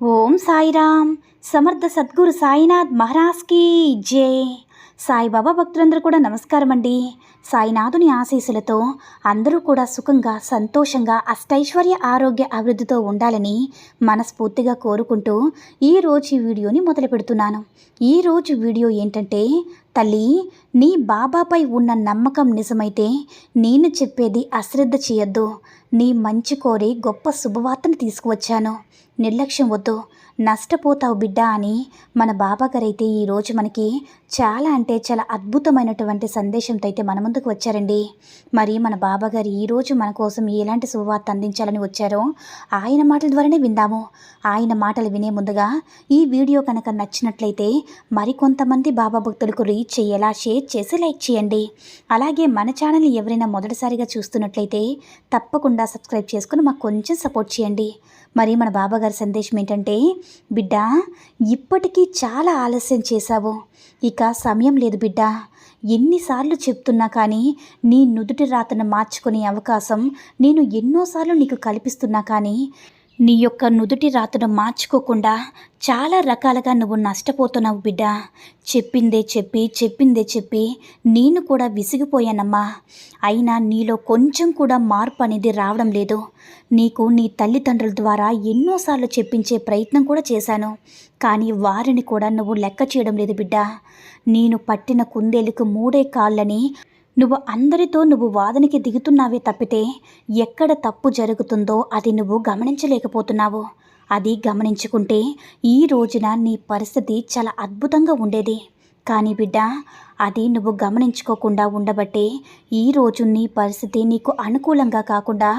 ఓం సాయిరామ్. సమర్థ సద్గురు సాయినాథ్ మహారాజ్కి జై. సాయిబాబా భక్తులందరూ కూడా నమస్కారం అండి సాయినాథుని ఆశీస్సులతో అందరూ కూడా సుఖంగా సంతోషంగా అష్టైశ్వర్య ఆరోగ్య అభివృద్ధితో ఉండాలని మనస్ఫూర్తిగా కోరుకుంటూ ఈరోజు ఈ వీడియోని మొదలు పెడుతున్నాను. ఈరోజు వీడియో ఏంటంటే తల్లి నీ బాబాపై ఉన్న నమ్మకం నిజమైతే నేను చెప్పేది అశ్రద్ధ చేయొద్దు. నీ మంచి కోరి గొప్ప శుభవార్తను తీసుకువచ్చాను. నిర్లక్ష్యం వద్దు. నష్టపోతావు బిడ్డ అని మన బాబాగారైతే ఈరోజు మనకి చాలా అంటే చాలా అద్భుతమైనటువంటి సందేశంతో అయితే మన ముందుకు వచ్చారండి. మరి మన బాబాగారు ఈరోజు మన కోసం ఎలాంటి శుభవార్త అందించాలని వచ్చారో ఆయన మాటల ద్వారానే విందాము. ఆయన మాటలు వినే ముందుగా ఈ వీడియో కనుక నచ్చినట్లయితే మరికొంతమంది బాబా భక్తులకు రీచ్ చేయేలా షేర్ చేసి లైక్ చేయండి. అలాగే మన ఛానల్ని ఎవరైనా మొదటిసారిగా చూస్తున్నట్లయితే తప్పకుండా సబ్స్క్రైబ్ చేసుకుని మాకు కొంచెం సపోర్ట్ చేయండి. మరి మన బాబాగారి సందేశం ఏంటంటే బిడ్డ ఇప్పటికీ చాలా ఆలస్యం చేశావు. ఇక సమయం లేదు బిడ్డ. ఎన్నిసార్లు చెప్తున్నా కానీ నీ నుదుటి రాతను మార్చుకునే అవకాశం నేను ఎన్నోసార్లు నీకు కల్పిస్తున్నా కానీ నీ యొక్క నుదుటి రాతను మార్చుకోకుండా చాలా రకాలుగా నువ్వు నష్టపోతున్నావు బిడ్డ. చెప్పిందే చెప్పి చెప్పిందే చెప్పి నేను కూడా విసిగిపోయానమ్మా. అయినా నీలో కొంచెం కూడా మార్పు అనేది రావడం లేదు. నీకు నీ తల్లిదండ్రుల ద్వారా ఎన్నోసార్లు చెప్పించే ప్రయత్నం కూడా చేశాను. కానీ వారిని కూడా నువ్వు లెక్క చేయడం లేదు బిడ్డ. నేను పట్టిన కుందేలుకు మూడే కాళ్ళని నువ్వు అందరితో నువ్వు వాదనకి దిగుతున్నావే తప్పితే ఎక్కడ తప్పు జరుగుతుందో అది నువ్వు గమనించలేకపోతున్నావు. అది గమనించుకుంటే ఈ రోజున నీ పరిస్థితి చాలా అద్భుతంగా ఉండేది. కానీ బిడ్డ అది నువ్వు గమనించుకోకుండా ఉండబట్టే ఈరోజు నీ పరిస్థితి నీకు అనుకూలంగా కాకుండా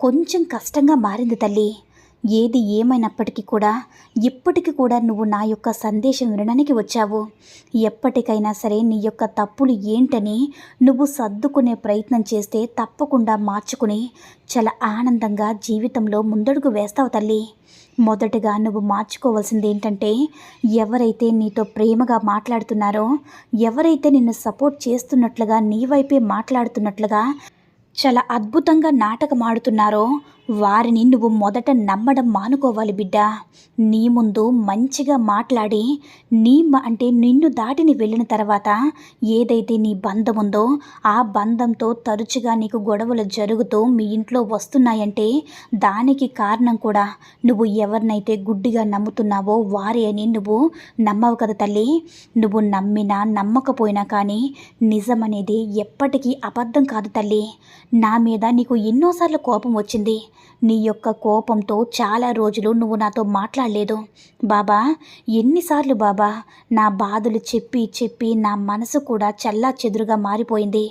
కొంచెం కష్టంగా మారింది తల్లి. ఏది ఏమైనప్పటికీ కూడా ఇప్పటికీ కూడా నువ్వు నా యొక్క సందేశం వినడానికి వచ్చావు. ఎప్పటికైనా సరే నీ యొక్క తప్పులు ఏంటని నువ్వు సర్దుకునే ప్రయత్నం చేస్తే తప్పకుండా మార్చుకుని చాలా ఆనందంగా జీవితంలో ముందడుగు వేస్తావు తల్లి. మొదటగా నువ్వు మార్చుకోవాల్సింది ఏంటంటే ఎవరైతే నీతో ప్రేమగా మాట్లాడుతున్నారో ఎవరైతే నిన్ను సపోర్ట్ చేస్తున్నట్లుగా నీ వైపే మాట్లాడుతున్నట్లుగా చాలా అద్భుతంగా నాటకం ఆడుతున్నారో వారిని నువ్వు మొదట నమ్మడం మానుకోవాలి బిడ్డ. నీ ముందు మంచిగా మాట్లాడి నీ అంటే నిన్ను దాటిని వెళ్ళిన తర్వాత ఏదైతే నీ బంధం ఉందో ఆ బంధంతో తరచుగా నీకు గొడవలు జరుగుతూ మీ ఇంట్లో వస్తున్నాయంటే దానికి కారణం కూడా నువ్వు ఎవరినైతే గుడ్డిగా నమ్ముతున్నావో వారి అని నువ్వు నమ్మవు కదా తల్లి. నువ్వు నమ్మినా నమ్మకపోయినా కానీ నిజమనేది ఎప్పటికీ అబద్ధం కాదు తల్లి. నా మీద నీకు ఎన్నోసార్లు కోపం వచ్చింది. నీ యొక్క కోపంతో చాలా రోజులు నువ్వు నాతో మాట్లాడలేదు. బాబా ఎన్నిసార్లు బాబా నా బాధలు చెప్పి చెప్పి నా మనసు కూడా చల్లా చెదురుగా మారిపోయింది.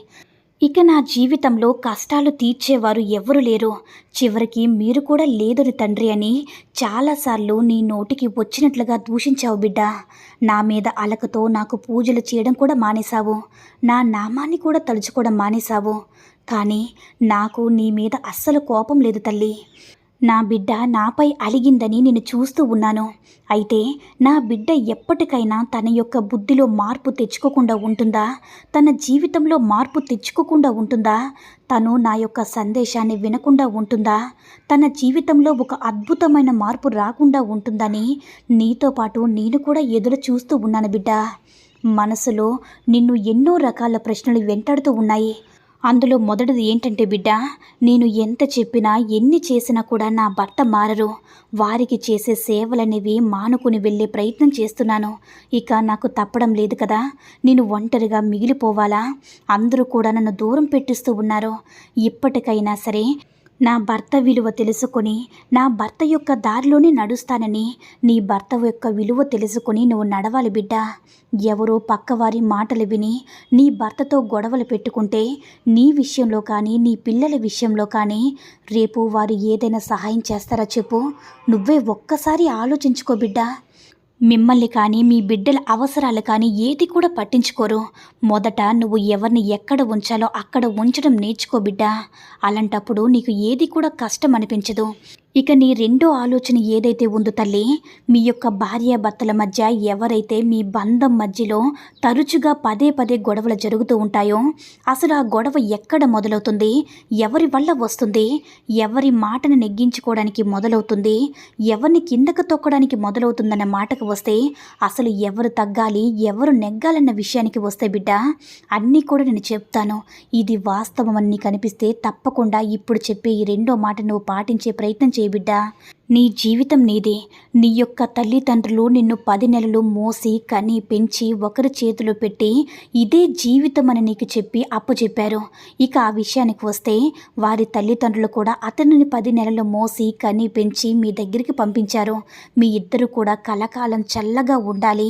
ఇక నా జీవితంలో కష్టాలు తీర్చేవారు ఎవరు లేరు. చివరికి మీరు కూడా లేదని తండ్రి అని చాలాసార్లు నీ నోటికి వచ్చినట్లుగా దూషించావు బిడ్డ. నా మీద అలకతో నాకు పూజలు చేయడం కూడా మానేశావు. నా నామాన్ని కూడా తలుచుకోవడం మానేశావు. కానీ నాకు నీ మీద అస్సలు కోపం లేదు తల్లి. నా బిడ్డ నాపై అలిగిందని నేను చూస్తూ ఉన్నాను. అయితే నా బిడ్డ ఎప్పటికైనా తన యొక్క బుద్ధిలో మార్పు తెచ్చుకోకుండా ఉంటుందా? తన జీవితంలో మార్పు తెచ్చుకోకుండా ఉంటుందా? తను నా యొక్క సందేశాన్ని వినకుండా ఉంటుందా? తన జీవితంలో ఒక అద్భుతమైన మార్పు రాకుండా ఉంటుందని నీతో పాటు నేను కూడా ఎదురు చూస్తూ ఉన్నాను బిడ్డ. మనసులో నిన్ను ఎన్నో రకాల ప్రశ్నలు వెంటాడుతూ ఉన్నాయి. అందులో మొదటిది ఏంటంటే బిడ్డ నేను ఎంత చెప్పినా ఎన్ని చేసినా కూడా నా భర్త మారరు. వారికి చేసే సేవలనేవి మానుకుని వెళ్ళే ప్రయత్నం చేస్తున్నాను. ఇక నాకు తప్పడం లేదు కదా. నేను ఒంటరిగా మిగిలిపోవాలా? అందరూ కూడా నన్ను దూరం పెట్టిస్తూ ఉన్నారు. ఇప్పటికైనా సరే నా భర్త విలువ తెలుసుకొని నా భర్త యొక్క దారిలోనే నడుస్తానని నీ భర్త యొక్క విలువ తెలుసుకొని నువ్వు నడవాలి బిడ్డ. ఎవరో పక్కవారి మాటలు విని నీ భర్తతో గొడవలు పెట్టుకుంటే నీ విషయంలో కానీ నీ పిల్లల విషయంలో కానీ రేపు వారు ఏదైనా సహాయం చేస్తారా చెప్పు? నువ్వే ఒక్కసారి ఆలోచించుకో బిడ్డ. మిమ్మల్ని కానీ మీ బిడ్డల అవసరాలు కానీ ఏది కూడా పట్టించుకోరు. మొదట నువ్వు ఎవరిని ఎక్కడ ఉంచాలో అక్కడ ఉంచడం నేర్చుకో బిడ్డ. అలాంటప్పుడు నీకు ఏది కూడా కష్టం అనిపించదు. ఇక నీ రెండో ఆలోచన ఏదైతే ఉందో తల్లి మీ యొక్క భార్యాభర్తల మధ్య ఎవరైతే మీ బంధం మధ్యలో తరచుగా పదే పదే గొడవలు జరుగుతూ ఉంటాయో అసలు ఆ గొడవ ఎక్కడ మొదలవుతుంది? ఎవరి వల్ల వస్తుంది? ఎవరి మాటను నెగ్గించుకోవడానికి మొదలవుతుంది? ఎవరిని కిందకు తొక్కడానికి మొదలవుతుందన్న మాటకు వస్తే అసలు ఎవరు తగ్గాలి ఎవరు నెగ్గాలన్న విషయానికి వస్తే బిడ్డ అన్నీ కూడా నేను చెప్తాను. ఇది వాస్తవం అని కనిపిస్తే తప్పకుండా ఇప్పుడు చెప్పే ఈ రెండో మాట నువ్వు పాటించే ప్రయత్నం చేయి బిడ్డ నీ జీవితం నీదే. నీ యొక్క తల్లిదండ్రులు నిన్ను పది నెలలు మోసి కని పెంచి ఒకరి చేతిలో పెట్టి ఇదే జీవితం అని నీకు చెప్పి అప్పచెప్పారు ఇక ఆ విషయానికి వస్తే వారి తల్లిదండ్రులు కూడా అతనిని పది నెలలు మోసి కని పెంచి మీ దగ్గరికి పంపించారు. మీ ఇద్దరు కూడా కలకాలం చల్లగా ఉండాలి.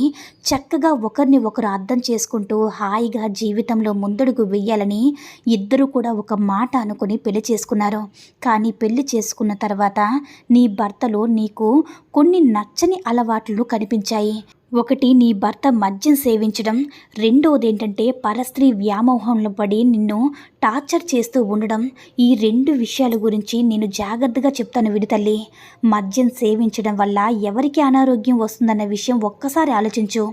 చక్కగా ఒకరిని ఒకరు అర్థం చేసుకుంటూ హాయిగా జీవితంలో ముందడుగు వెయ్యాలని ఇద్దరు కూడా ఒక మాట అనుకుని పెళ్ళి చేసుకున్నారు. కానీ పెళ్ళి చేసుకున్న తర్వాత నీ భర్త భర్తలో నీకు కొన్ని నచ్చని అలవాట్లు కనిపించాయి. ఒకటి నీ భర్త మద్యం సేవించడం. రెండోది ఏంటంటే పరస్త్రీ వ్యామోహంలో పడి నిన్ను టార్చర్ చేస్తూ ఉండడం ఈ రెండు విషయాల గురించి నేను జాగ్రత్తగా చెప్తాను విడితల్లి మద్యం సేవించడం వల్ల ఎవరికి అనారోగ్యం వస్తుందన్న విషయం ఒక్కసారి ఆలోచించు.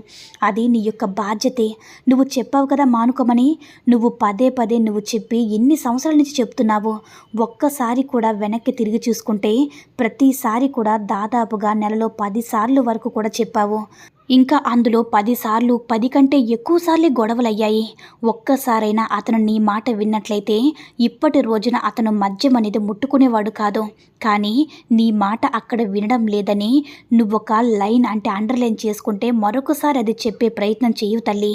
అది నీ యొక్క బాధ్యతే. నువ్వు చెప్పావు కదా మానుకోమని. నువ్వు పదే పదే నువ్వు చెప్పి ఎన్ని సంవత్సరాల నుంచి చెప్తున్నావు? ఒక్కసారి కూడా వెనక్కి తిరిగి చూసుకుంటే ప్రతిసారి కూడా దాదాపుగా నెలలో పదిసార్లు వరకు కూడా చెప్పావు. ఇంకా అందులో పదిసార్లు పది కంటే ఎక్కువ సార్లే గొడవలయ్యాయి. ఒక్కసారైనా అతను నీ మాట విన్నట్లయితే ఇప్పటి రోజున అతను మద్యం అనేది ముట్టుకునేవాడు కాదు. కానీ నీ మాట అక్కడ వినడం లేదని నువ్వొక లైన్ అంటే అండర్లైన్ చేసుకుంటే మరొకసారి అది చెప్పే ప్రయత్నం చేయు తల్లి.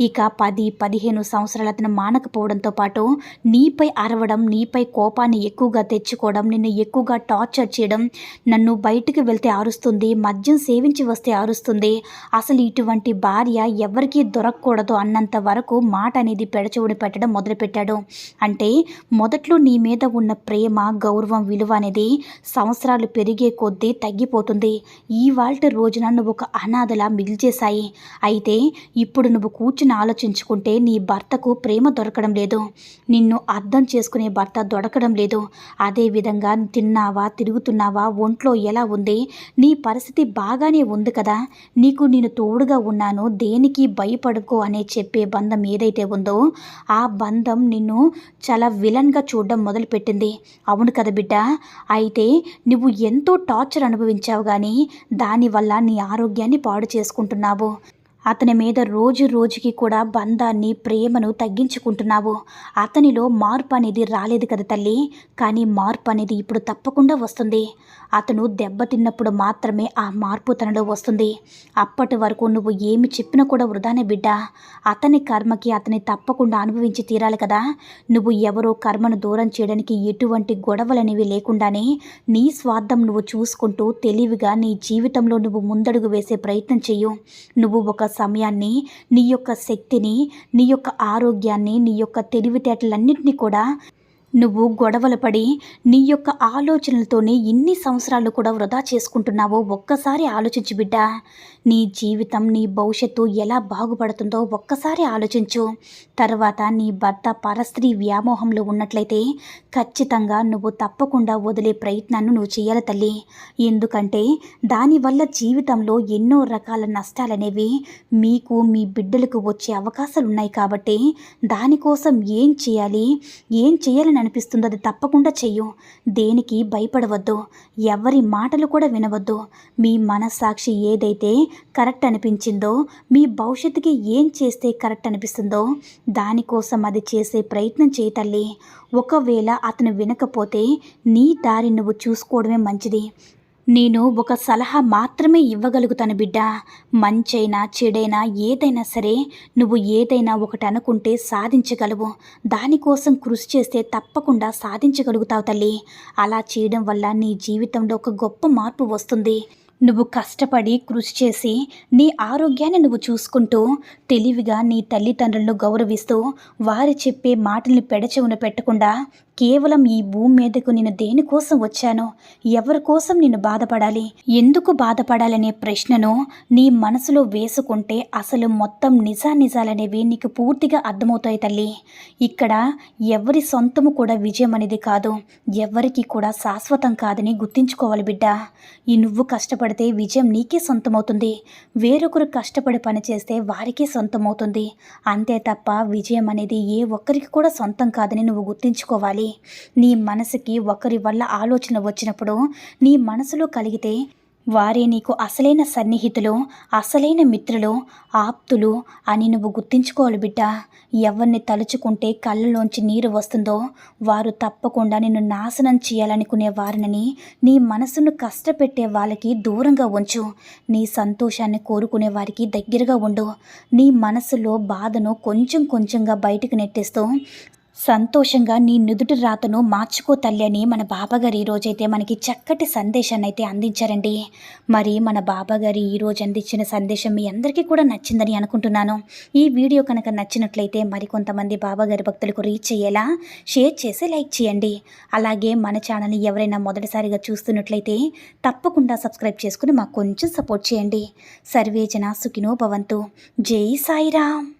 ఇక పది పదిహేను సంవత్సరాలు అతను మానకపోవడంతో పాటు నీపై అరవడం నీపై కోపాన్ని ఎక్కువగా తెచ్చుకోవడం నిన్ను ఎక్కువగా టార్చర్ చేయడం నన్ను బయటకు వెళ్తే అరుస్తుంది మద్యం సేవించి వస్తే అరుస్తుంది అసలు ఇటువంటి భార్య ఎవరికీ దొరకకూడదు అన్నంత వరకు మాట అనేది పెడచెవుడి పెట్టడం మొదలుపెట్టాడు. అంటే మొదట్లో నీ మీద ఉన్న ప్రేమ గౌరవం విలువ అనేది సంవత్సరాలు పెరిగే కొద్దీ తగ్గిపోతుంది. ఈ వాళ్ళ రోజున నువ్వు ఒక అనాథలా మిగిల్చేశాయి. అయితే ఇప్పుడు నువ్వు కూర్చుని ఆలోచించుకుంటే నీ భర్తకు ప్రేమ దొరకడం లేదు. నిన్ను అర్థం చేసుకునే భర్త దొరకడం లేదు. అదేవిధంగా తిన్నావా తిరుగుతున్నావా ఒంట్లో ఎలా ఉంది? నీ పరిస్థితి బాగానే ఉంది కదా? నీకు నేను తోడుగా ఉన్నాను దేనికి భయపడుకో అనే చెప్పే బంధం ఏదైతే ఉందో ఆ బంధం నిన్ను చాలా విలన్గా చూడడం మొదలుపెట్టింది. అవును కదా బిడ్డ అయితే నువ్వు ఎంతో టార్చర్ అనుభవించావు కానీ దానివల్ల నీ ఆరోగ్యాన్ని పాడు చేసుకుంటున్నావు. అతని మీద రోజు రోజుకి కూడా బంధాన్ని ప్రేమను తగ్గించుకుంటున్నావు. అతనిలో మార్పు అనేది రాలేదు కదా తల్లి. కానీ మార్పు అనేది ఇప్పుడు తప్పకుండా వస్తుంది. అతను దెబ్బతిన్నప్పుడు మాత్రమే ఆ మార్పు తనలో వస్తుంది. అప్పటి వరకు నువ్వు ఏమి చెప్పినా కూడా వృధానే బిడ్డ. అతని కర్మకి అతని తప్పకుండా అనుభవించి తీరాలి కదా. నువ్వు ఎవరో కర్మను దూరం చేయడానికి ఎటువంటి గొడవలనేవి లేకుండానే నీ స్వార్థం నువ్వు చూసుకుంటూ తెలివిగా నీ జీవితంలో నువ్వు ముందడుగు వేసే ప్రయత్నం చెయ్యు. నువ్వు ఒక సమయాన్ని నీ యొక్క శక్తిని నీ యొక్క ఆరోగ్యాన్ని నీ యొక్క తెలివితేటలన్నింటినీ కూడా నువ్వు గొడవలు పడి నీ యొక్క ఆలోచనలతోనే ఇన్ని సంవత్సరాలు కూడా వృధా చేసుకుంటున్నావో ఒక్కసారి ఆలోచించు బిడ్డ. నీ జీవితం నీ భవిష్యత్తు ఎలా బాగుపడుతుందో ఒక్కసారి ఆలోచించు. తర్వాత నీ భర్త పరస్త్రీ వ్యామోహంలో ఉన్నట్లయితే ఖచ్చితంగా నువ్వు తప్పకుండా వదిలే ప్రయత్నాన్ని నువ్వు చేయాలి తల్లి. ఎందుకంటే దానివల్ల జీవితంలో ఎన్నో రకాల నష్టాలనేవి మీకు మీ బిడ్డలకు వచ్చే అవకాశాలు ఉన్నాయి కాబట్టి దానికోసం ఏం చేయాలి? ఏం చేయాలని అనిపిస్తుందో. అది తప్పకుండా చెయ్యు. దేనికి భయపడవద్దు. ఎవరి మాటలు కూడా వినవద్దు. మీ మనస్సాక్షి ఏదైతే కరెక్ట్ అనిపించిందో మీ భవిష్యత్తుకి ఏం చేస్తే కరెక్ట్ అనిపిస్తుందో దానికోసం అది చేసే ప్రయత్నం చేయతల్లి ఒకవేళ అతను వినకపోతే నీ దారి నువ్వు చూసుకోవడమే మంచిది. నేను ఒక సలహా మాత్రమే ఇవ్వగలుగుతాను బిడ్డ. మంచైనా చెడైనా ఏదైనా సరే నువ్వు ఏదైనా ఒకటి అనుకుంటే సాధించగలవు. దానికోసం కృషి చేస్తే తప్పకుండా సాధించగలుగుతావు తల్లి. అలా చేయడం వల్ల నీ జీవితంలో ఒక గొప్ప మార్పు వస్తుంది. నువ్వు కష్టపడి కృషి చేసి నీ ఆరోగ్యాన్ని నువ్వు చూసుకుంటూ తెలివిగా నీ తల్లిదండ్రులను గౌరవిస్తూ వారు చెప్పే మాటల్ని పెడచెవున పెట్టకుండా కేవలం ఈ భూమి మీదకు నేను దేనికోసం వచ్చానో ఎవరి కోసం నేను బాధపడాలి ఎందుకు బాధపడాలనే ప్రశ్నను నీ మనసులో వేసుకుంటే అసలు మొత్తం నిజానిజాలనేవి నీకు పూర్తిగా అర్థమవుతాయి తల్లి. ఇక్కడ ఎవరి సొంతము కూడా విజయం అనేది కాదు ఎవరికి కూడా శాశ్వతం కాదని గుర్తించుకోవాలి బిడ్డ. ఈ నువ్వు కష్టపడితే విజయం నీకే సొంతమవుతుంది వేరొకరు కష్టపడి పని చేస్తే వారికే సొంతమవుతుంది. అంతే తప్ప విజయం అనేది ఏ ఒక్కరికి కూడా సొంతం కాదని నువ్వు గుర్తించుకోవాలి. నీ మనసుకి ఒకరి వల్ల ఆలోచన వచ్చినప్పుడు నీ మనసులో కలిగితే వారే నీకు అసలైన సన్నిహితులు అసలైన మిత్రులు ఆప్తులు అని నువ్వు గుర్తించుకోవాలి బిడ్డ. ఎవరిని తలుచుకుంటే కళ్ళలోంచి నీరు వస్తుందో వారు తప్పకుండా నిన్ను నాశనం చేయాలనుకునే వారిని నీ మనసును కష్టపెట్టే వాళ్ళకి దూరంగా ఉంచు. నీ సంతోషాన్ని కోరుకునే వారికి దగ్గరగా ఉండు. నీ మనసులో బాధను కొంచెం కొంచెంగా బయటకు నెట్టేస్తూ సంతోషంగా నీ నుదుటి రాతను మార్చుకో తల్లి అని మన బాబాగారు ఈరోజైతే మనకి చక్కటి సందేశాన్ని అయితే అందించారండి. మరి మన బాబాగారు ఈరోజు అందించిన సందేశం మీ అందరికీ కూడా నచ్చిందని అనుకుంటున్నాను. ఈ వీడియో కనుక నచ్చినట్లయితే మరికొంతమంది బాబాగారి భక్తులకు రీచ్ అయ్యేలా షేర్ చేసి లైక్ చేయండి. అలాగే మన ఛానల్ని ఎవరైనా మొదటిసారిగా చూస్తున్నట్లయితే తప్పకుండా సబ్స్క్రైబ్ చేసుకుని మాకు కొంచెం సపోర్ట్ చేయండి. సర్వేజన సుఖినో భవంతు. జై సాయిరామ్.